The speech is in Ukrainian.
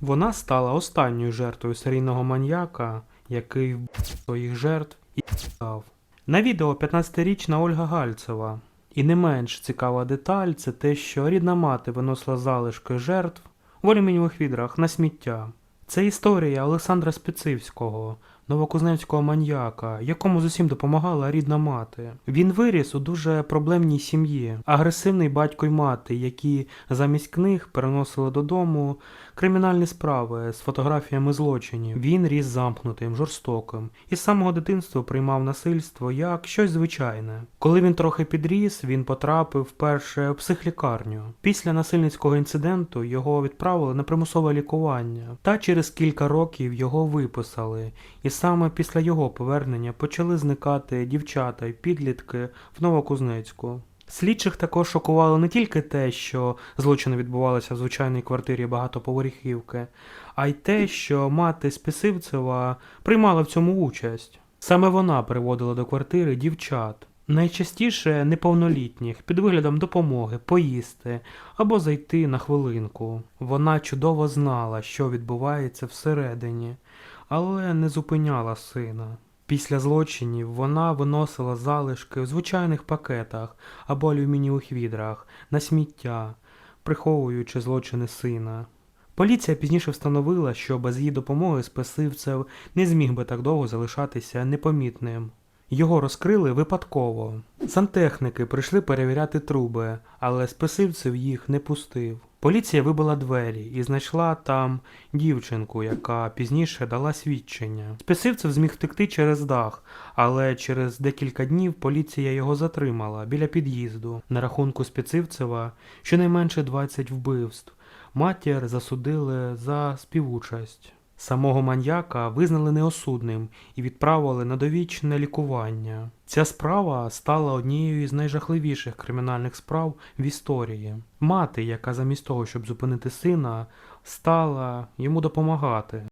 Вона стала останньою жертвою серійного маньяка, який вбив своїх жертв і став. На відео 15-річна Ольга Гальцева. І не менш цікава деталь це те, що рідна мати виносила залишки жертв в алюмінієвих відрах на сміття. Це історія Олександра Специвського, новокузнецького маньяка, якому з усім допомагала рідна мати. Він виріс у дуже проблемній сім'ї, агресивний батько й мати, які замість книг переносили додому кримінальні справи з фотографіями злочинів. Він ріс замкнутим, жорстоким і з самого дитинства приймав насильство як щось звичайне. Коли він трохи підріс, він потрапив вперше в психлікарню. Після насильницького інциденту його відправили на примусове лікування, та через кілька років його виписали. І саме після його повернення почали зникати дівчата й підлітки в Новокузнецьку. Слідчих також шокувало не тільки те, що злочини відбувалися в звичайній квартирі багатоповерхівки, а й те, що мати Списивцева приймала в цьому участь. Саме вона приводила до квартири дівчат, найчастіше неповнолітніх, під виглядом допомоги, поїсти або зайти на хвилинку. Вона чудово знала, що відбувається всередині, але не зупиняла сина. Після злочинів вона виносила залишки в звичайних пакетах або алюмінієвих відрах на сміття, приховуючи злочини сина. Поліція пізніше встановила, що без її допомоги спасивцев не зміг би так довго залишатися непомітним. Його розкрили випадково. Сантехніки прийшли перевіряти труби, але спасивцев їх не пустив. Поліція вибила двері і знайшла там дівчинку, яка пізніше дала свідчення. Списивцев зміг втекти через дах, але через декілька днів поліція його затримала біля під'їзду. На рахунку Специвцева щонайменше 20 вбивств. Матір засудили за співучасть. Самого маньяка визнали неосудним і відправили на довічне лікування. Ця справа стала однією із найжахливіших кримінальних справ в історії. Мати, яка замість того, щоб зупинити сина, стала йому допомагати.